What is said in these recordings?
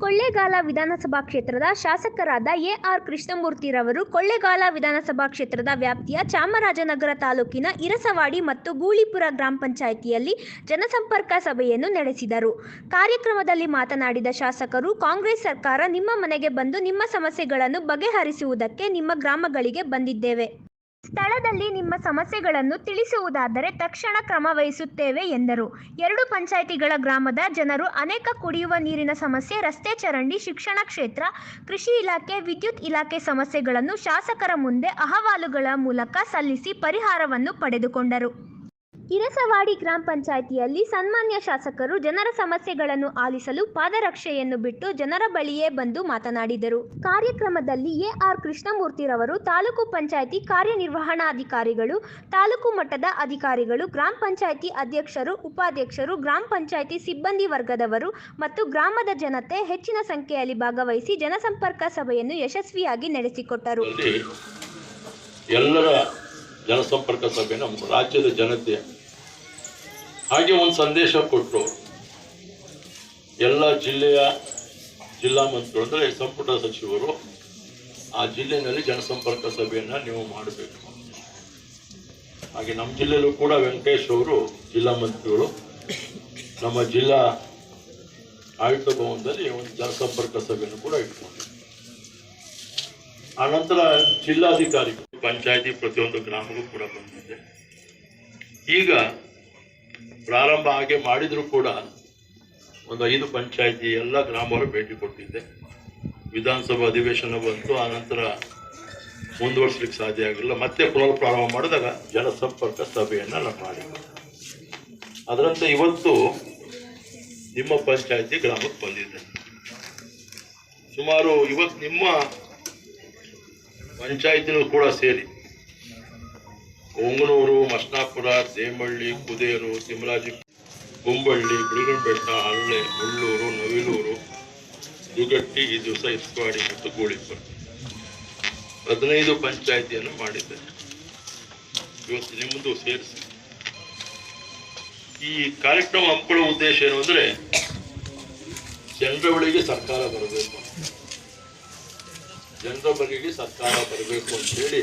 ಕೊಳ್ಳೇಗಾಲ ವಿಧಾನಸಭಾ ಕ್ಷೇತ್ರದ ಶಾಸಕರಾದ ಎಆರ್ ಕೃಷ್ಣಮೂರ್ತಿರವರು ಕೊಳ್ಳೇಗಾಲ ವಿಧಾನಸಭಾ ಕ್ಷೇತ್ರದ ವ್ಯಾಪ್ತಿಯ ಚಾಮರಾಜನಗರ ತಾಲೂಕಿನ ಇರಸವಾಡಿ ಮತ್ತು ಗೂಳಿಪುರ ಗ್ರಾಮ ಪಂಚಾಯಿತಿಯಲ್ಲಿ ಜನಸಂಪರ್ಕ ಸಭೆಯನ್ನು ನಡೆಸಿದರು. ಕಾರ್ಯಕ್ರಮದಲ್ಲಿ ಮಾತನಾಡಿದ ಶಾಸಕರು, ಕಾಂಗ್ರೆಸ್ ಸರ್ಕಾರ ನಿಮ್ಮ ಮನೆಗೆ ಬಂದು ನಿಮ್ಮ ಸಮಸ್ಯೆಗಳನ್ನು ಬಗೆಹರಿಸುವುದಕ್ಕೆ ನಿಮ್ಮ ಗ್ರಾಮಗಳಿಗೆ ಬಂದಿದ್ದೇವೆ. ಸ್ಥಳದಲ್ಲಿ ನಿಮ್ಮ ಸಮಸ್ಯೆಗಳನ್ನು ತಿಳಿಸುವುದಾದರೆ ತಕ್ಷಣ ಕ್ರಮ ವಹಿಸುತ್ತೇವೆ ಎಂದರು. ಎರಡು ಪಂಚಾಯಿತಿಗಳ ಗ್ರಾಮದ ಜನರು ಅನೇಕ ಕುಡಿಯುವ ನೀರಿನ ಸಮಸ್ಯೆ, ರಸ್ತೆ ಚರಂಡಿ, ಶಿಕ್ಷಣ ಕ್ಷೇತ್ರ, ಕೃಷಿ ಇಲಾಖೆ, ವಿದ್ಯುತ್ ಇಲಾಖೆ ಸಮಸ್ಯೆಗಳನ್ನು ಶಾಸಕರ ಮುಂದೆ ಅಹವಾಲುಗಳ ಮೂಲಕ ಸಲ್ಲಿಸಿ ಪರಿಹಾರವನ್ನು ಪಡೆದುಕೊಂಡರು. ಇರಸವಾಡಿ ಗ್ರಾಮ ಪಂಚಾಯಿತಿಯಲ್ಲಿ ಸನ್ಮಾನ್ಯ ಶಾಸಕರು ಜನರ ಸಮಸ್ಯೆಗಳನ್ನು ಆಲಿಸಲು ಪಾದರಕ್ಷೆಯನ್ನು ಬಿಟ್ಟು ಜನರ ಬಳಿಯೇ ಬಂದು ಮಾತನಾಡಿದರು. ಕಾರ್ಯಕ್ರಮದಲ್ಲಿ ಎಆರ್ ಕೃಷ್ಣಮೂರ್ತಿರವರು ತಾಲೂಕು ಪಂಚಾಯಿತಿ ಕಾರ್ಯನಿರ್ವಹಣಾಧಿಕಾರಿಗಳು, ತಾಲೂಕು ಮಟ್ಟದ ಅಧಿಕಾರಿಗಳು, ಗ್ರಾಮ ಪಂಚಾಯಿತಿ ಅಧ್ಯಕ್ಷರು, ಉಪಾಧ್ಯಕ್ಷರು, ಗ್ರಾಮ ಪಂಚಾಯಿತಿ ಸಿಬ್ಬಂದಿ ವರ್ಗದವರು ಮತ್ತು ಗ್ರಾಮದ ಜನತೆ ಹೆಚ್ಚಿನ ಸಂಖ್ಯೆಯಲ್ಲಿ ಭಾಗವಹಿಸಿ ಜನಸಂಪರ್ಕ ಸಭೆಯನ್ನು ಯಶಸ್ವಿಯಾಗಿ ನಡೆಸಿಕೊಟ್ಟರು. ಎಲ್ಲರ ಜನಸಂಪರ್ಕ ಸಭೆ ನಮ್ಮ ರಾಜ್ಯದ ಜನತೆ ಹಾಗೆ ಒಂದು ಸಂದೇಶ ಕೊಟ್ಟರು ಎಲ್ಲ ಜಿಲ್ಲೆಯ ಜಿಲ್ಲಾ ಮಂತ್ರಿಗಳು ಅಂದರೆ ಸಂಪುಟ ಸಚಿವರು ಆ ಜಿಲ್ಲೆಯಲ್ಲಿ ಜನಸಂಪರ್ಕ ಸಭೆಯನ್ನು ನೀವು ಮಾಡಬೇಕು. ಹಾಗೆ ನಮ್ಮ ಜಿಲ್ಲೆಯಲ್ಲೂ ಕೂಡ ವೆಂಕಟೇಶ್ ಅವರು ಜಿಲ್ಲಾ ಮಂತ್ರಿಗಳು. ನಮ್ಮ ಜಿಲ್ಲಾ ಆಯುಕ್ತ ಭವನದಲ್ಲಿ ಒಂದು ಜನಸಂಪರ್ಕ ಸಭೆಯನ್ನು ಕೂಡ ಇಟ್ಕೊಂಡಿದ್ದಾರೆ. ಆನಂತರ ಜಿಲ್ಲಾಧಿಕಾರಿಗಳು, ಪಂಚಾಯತಿ ಪ್ರತಿಯೊಂದು ಗ್ರಾಮಕ್ಕೂ ಕೂಡ ಬಂದಿದೆ. ಈಗ ಪ್ರಾರಂಭ ಹಾಗೆ ಮಾಡಿದರೂ ಕೂಡ ಒಂದು ಐದು ಪಂಚಾಯಿತಿ ಎಲ್ಲ ಗ್ರಾಮವರು ಭೇಟಿ ಕೊಟ್ಟಿದ್ದೆ. ವಿಧಾನಸಭಾ ಅಧಿವೇಶನ ಬಂತು, ಆ ನಂತರ ಮುಂದುವರ್ಸ್ಲಿಕ್ಕೆ ಸಾಧ್ಯ ಆಗಿಲ್ಲ. ಮತ್ತೆ ಪುನರ್ ಪ್ರಾರಂಭ ಮಾಡಿದಾಗ ಜನಸಂಪರ್ಕ ಸಭೆಯನ್ನು ನಾನು ಮಾಡಿದ್ದೆ ಅದರಂತೆ ಇವತ್ತು ನಿಮ್ಮ ಪಂಚಾಯಿತಿ ಗ್ರಾಮಕ್ಕೆ ಬಂದಿದ್ದೆ ಸುಮಾರು ಇವತ್ತು ನಿಮ್ಮ ಪಂಚಾಯತಿನೂ ಕೂಡ ಸೇರಿ ಒಂಗನೂರು ಮಸ್ನಾಪುರ ಸೇಮಳ್ಳಿ ಕುದೇರು, ಸಿಮರಾಜಿ, ಗುಂಬಳ್ಳಿ, ಬಿಳಿಗಂಬೆಟ್ಟ, ಹಳ್ಳೆ, ಮುಳ್ಳೂರು, ನವಿಲೂರು, ದುಗಟ್ಟಿ ಈ ದಿವಸ ಇಸ್ವಾಡಿ ಮತ್ತು ಗೋಳಿಪುರ ಹದಿನೈದು ಪಂಚಾಯಿತಿಯನ್ನು ಮಾಡಿದ್ದಾರೆ ಇವತ್ತು ನಿಮ್ಮದು ಸೇರಿಸಿ. ಈ ಕಾರ್ಯಕ್ರಮ ಹಮ್ಮಿಕೊಳ್ಳುವ ಉದ್ದೇಶ ಏನು ಅಂದರೆ ಜನರ ಬಳಿಗೆ ಸರ್ಕಾರ ಬರಬೇಕು. ಜನರ ಬಗೆಗೆ ಸರ್ಕಾರ ಬರಬೇಕು ಅಂತ ಹೇಳಿ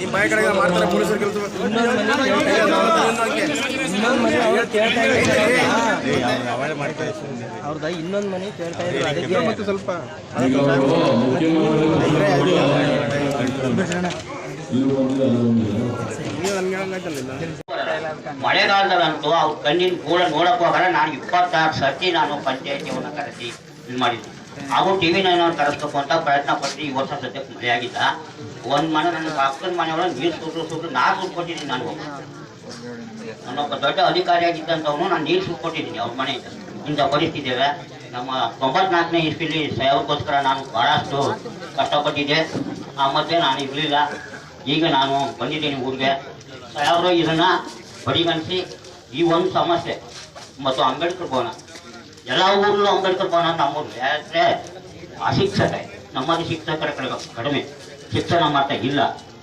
ಈ ಬಾಯಿ ಕಡೆಗೆ ಮಾಡ್ತಾರೆ ಪೊಲೀಸರು ಕೆಲಸ ಅವ್ರದ ಇನ್ನೊಂದು ಮನೆ ಕೇಳ್ತಾ ಸ್ವಲ್ಪ ಮಳೆಗಾಲದಲ್ಲಂತೂ ಅವ್ರ ಕಣ್ಣಿನ ಕೂಡ ನೋಡಕ್ ನಾನು ಇಪ್ಪತ್ತಾರು ಸರ್ತಿ ನಾನು ಪಂಚಾಯತಿಯವನ್ನ ಕರೆಸಿ ಇದು ಮಾಡಿದ್ದೆ. ಹಾಗೂ ಟಿ ವಿ ನೈನ್ ಅವ್ರು ಅಂತ ಪ್ರಯತ್ನ ಪಟ್ಟು ಈ ವರ್ಷ ಸದ್ಯಕ್ಕೆ ಮಳೆ ಆಗಿಲ್ಲ ಒಂದ್ ಮನೆ ನನ್ನ ಪಕ್ಕದ ಮನೆಯೊಳಗೆ ನೀರು ಸುಟ್ಟು ಸುಟ್ಟು ನಾ ಸುಟ್ಟು ಕೊಟ್ಟಿದ್ದೀನಿ ನಾನು ನನ್ನೊಬ್ಬ ದೊಡ್ಡ ಅಧಿಕಾರಿಯಾಗಿದ್ದಂಥವನು ನಾನು ನೀರು ಸುಟ್ಟು ಕೊಟ್ಟಿದ್ದೀನಿ ಅವ್ರ ಮನೆ ಇಂಥ ಪರಿಸ್ಥಿತಿ ಇದೆ ನಮ್ಮ ತೊಂಬತ್ನಾಲ್ಕನೇ ಇಸ್ವಿಲಿ ಸೇವಕ್ಕೋಸ್ಕರ ನಾನು ಬಹಳಷ್ಟು ಕಷ್ಟಪಟ್ಟಿದ್ದೆ. ಆ ನಾನು ಇರಲಿಲ್ಲ. ಈಗ ನಾನು ಬಂದಿದ್ದೀನಿ ಊರಿಗೆ. ಸಾಯವರು ಇದನ್ನು ಪರಿಗಣಿಸಿ ಈ ಒಂದು ಸಮಸ್ಯೆ ಮತ್ತು ಅಂಬೇಡ್ಕರ್ ಭವನ. ಎಲ್ಲ ಊರಲ್ಲೂ ಅಂಬೇಡ್ಕರ್ ಭವನ ನಮ್ಮೂರು ಯಾಕೆ ಅಶಿಕ್ಷತೆ ನಮ್ಮಲ್ಲಿ ಶಿಕ್ಷಕರ ಕಡೆ ಕಡಿಮೆ. ಶಿಕ್ಷಣ ಮಾತ್ರ ಇಲ್ಲ.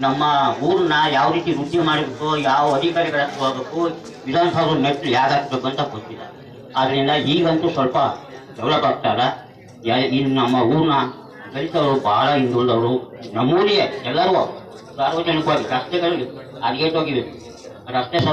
ನಮ್ಮ ಊರನ್ನ ಯಾವ ರೀತಿ ವೃದ್ಧಿ ಮಾಡಬೇಕು, ಯಾವ ಅಧಿಕಾರಿಗಳ ಹೋಗಬೇಕು, ವಿಧಾನಸೌಧ ಮೆಟ್ಲು ಯಾರು ಹಾಕ್ಬೇಕು ಅಂತ ಗೊತ್ತಿಲ್ಲ. ಆದ್ರಿಂದ ಈಗಂತೂ ಸ್ವಲ್ಪ ಡೆವಲಪ್ ಆಗ್ತಾರ ಇನ್ನು ನಮ್ಮ ಊರನ್ನ ದಲಿತವರು ಬಹಳ ಹಿಂದುಳಿದವರು. ನಮ್ಮೂರಿಗೆ ಎಲ್ಲರೂ ಸಾರ್ವಜನಿಕವಾಗಿ ರಸ್ತೆಗಳಲ್ಲಿ ಅಡಿಗೆಟ್ ಹೋಗಿವೆ. ರಸ್ತೆ